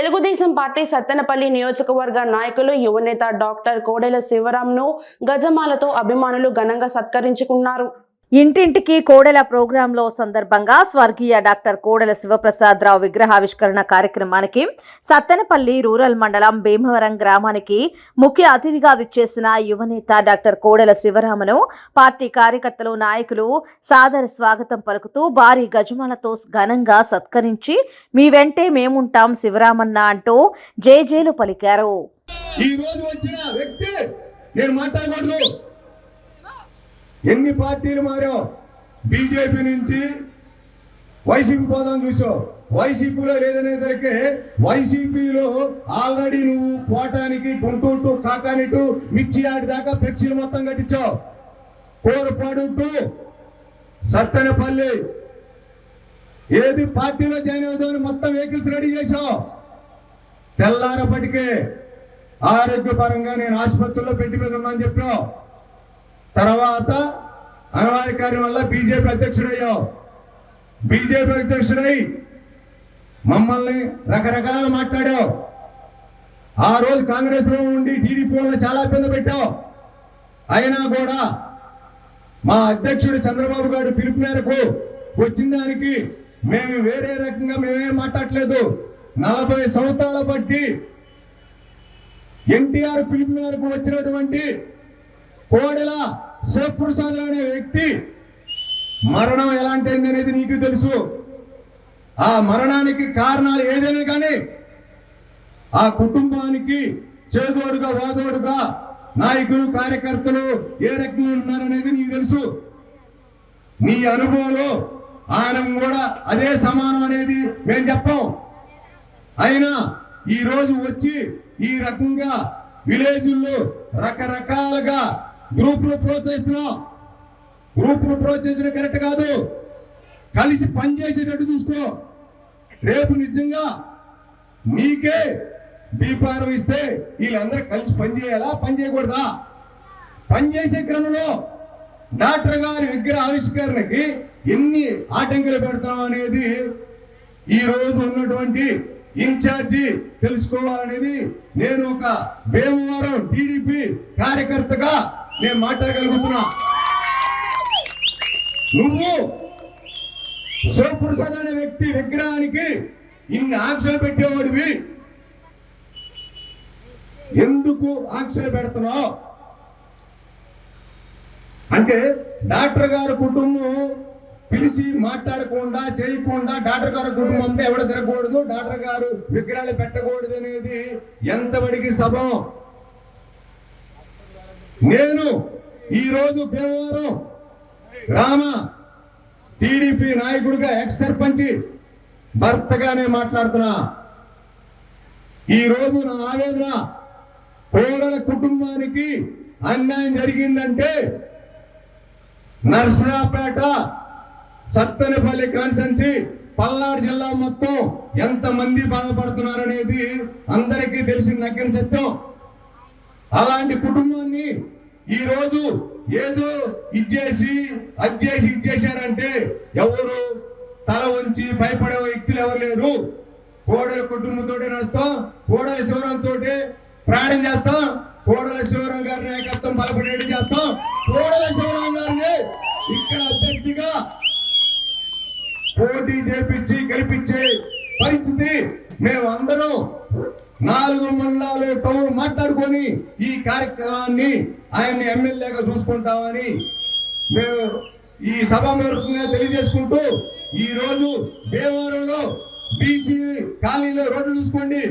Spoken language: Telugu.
తెలుగుదేశం పార్టీ సత్తెనపల్లి నియోజకవర్గ నాయకులు యువనేత డాక్టర్ కోడెల శివరాంను గజమాలతో అభిమానులు ఘనంగా సత్కరించుకున్నారు. ఇంటింటికి కోడెల ప్రోగ్రాంలో సందర్భంగా స్వర్గీయ డాక్టర్ కోడెల శివప్రసాదరావు విగ్రహావిష్కరణ కార్యక్రమానికి సత్తెనపల్లి రూరల్ మండలం భీమవరం గ్రామానికి ముఖ్య అతిథిగా విచ్చేసిన యువనేత డాక్టర్ కోడెల శివరామను పార్టీ కార్యకర్తలు నాయకులు సాదర స్వాగతం పలుకుతూ భారీ గజమాలతో ఘనంగా సత్కరించి మీ వెంటే మేముంటాం శివరామన్న అంటూ జేజేలు పలికారు. ఈ రోజు వచ్చిన వ్యక్తి నేను మాట్లాడకూడదు. ఎన్ని పార్టీలు మారావు? బీజేపీ నుంచి వైసీపీ పోదాం చూసావు. వైసీపీలో లేదనేసరికి వైసీపీలో ఆల్రెడీ నువ్వు పోటానికి గుంటూరు టు కాకాని టు మిర్చి ఆడి దాకా ఫ్లెక్సీలు మొత్తం కట్టించావు. కోరపాడు టు సత్తెనపల్లి. ఏది పార్టీలో జాయిన్ అవుతామని మొత్తం వెహికల్స్ రెడీ చేసావు తెల్లారప్పటికే ఆరోగ్యపరంగా నేను ఆసుపత్రిలో పెట్టి మీద ఉన్నాను చెప్పావు. తర్వాత అనవారి కార్యం వల్ల బీజేపీ అధ్యక్షుడయ్యావు. బీజేపీ అధ్యక్షుడై మమ్మల్ని రకరకాల మాట్లాడావు. ఆ రోజు కాంగ్రెస్లో ఉండి టీడీపీ వాళ్ళని చాలా ఇబ్బంది పెట్టావు. అయినా కూడా మా అధ్యక్షుడు చంద్రబాబు గారు పిలుపు మేరకు వచ్చిన దానికి మేము వేరే రకంగా మేమేం మాట్లాడలేదు. నలభై సంవత్సరాల బట్టి ఎన్టీఆర్ పిలుపు మేరకు వచ్చినటువంటి కోడెల శివప్రసాద్ అనే వ్యక్తి మరణం ఎలాంటిది అనేది నీకు తెలుసు. ఆ మరణానికి కారణాలు ఏదైనా కానీ ఆ కుటుంబానికి చేదోడుగా వాదోడుగా నాయకులు కార్యకర్తలు ఏ రకంగా ఉన్నారనేది నీకు తెలుసు. నీ అనుభవంలో ఆయన కూడా అదే సమానం అనేది మేము చెప్పాం. అయినా ఈ రోజు వచ్చి ఈ రకంగా విలేజుల్లో రకరకాలుగా గ్రూపులు ప్రోత్సహిస్తున్నాం. గ్రూపులు ప్రోత్సహించడం కరెక్ట్ కాదు. కలిసి పనిచేసేటట్టు చూసుకో. రేపు నిజంగా నీకే బీపారం ఇస్తే వీళ్ళందరూ కలిసి పనిచేయాలా పని చేయకూడదా? పనిచేసే క్రమంలో డాక్టర్ గారి విగ్రహ ఆవిష్కరణకి ఎన్ని ఆటంకాలు పెడతాం అనేది ఈ రోజు ఉన్నటువంటి ఇన్ఛార్జి తెలుసుకోవాలనేది నేను ఒక భీమవరం టీడీపీ కార్యకర్తగా నేను మాట్లాడగలుగుతున్నా. నువ్వు శివప్రసాద్ అనే వ్యక్తి విగ్రహానికి ఇన్ని ఆంక్షలు పెట్టేవాడివి. ఎందుకు ఆంక్షలు పెడుతున్నావు? అంటే డాక్టర్ గారి కుటుంబం పిలిచి మాట్లాడకుండా చేయకుండా డాక్టర్ గారి కుటుంబం అంటే ఎవడ తిరగకూడదు? డాక్టర్ గారు విగ్రహాలు పెట్టకూడదు అనేది ఎంతవడికి సభం నేను ఈరోజు భీమవరం రామ టీడీపీ నాయకుడిగా ఎక్స్ సర్పంచ్ భర్తగానే మాట్లాడుతున్నా. ఈరోజు నా ఆవేదన కోడల కుటుంబానికి అన్యాయం జరిగిందంటే నర్సరాపేట సత్తెనపల్లి కాన్సెన్సీ పల్నాడు జిల్లా మొత్తం ఎంతమంది బాధపడుతున్నారనేది అందరికీ తెలిసిన నగ్గిన సత్యం. అలాంటి కుటుంబాన్ని ఈ రోజు ఏదో ఇచ్చేసి ఇది చేశారంటే ఎవరు తల వంచి భయపడే వ్యక్తులు ఎవరు లేరు. కోడల కుటుంబంతో నడుస్తాం కోడల శివరంతో ప్రయాణం చేస్తాం కోడల శివరాం గారి నాయకత్వం బలపడేది చేస్తాం. కోడల శివరాం గారిని ఇక్కడ అభ్యర్థిగా పోటీ చేపించి గెలిపించే పరిస్థితి మేమందరం నాలుగు మండలాలు టౌన్ మాట్లాడుకొని ఈ కార్యక్రమాన్ని ఆయన్ని ఎమ్మెల్యేగా చూసుకుంటామని మేము ఈ సభ మూలకంగా తెలియజేసుకుంటూ ఈరోజు భీమవరంలో బీసీ కాలనీలో రోడ్లు చూసుకోండి.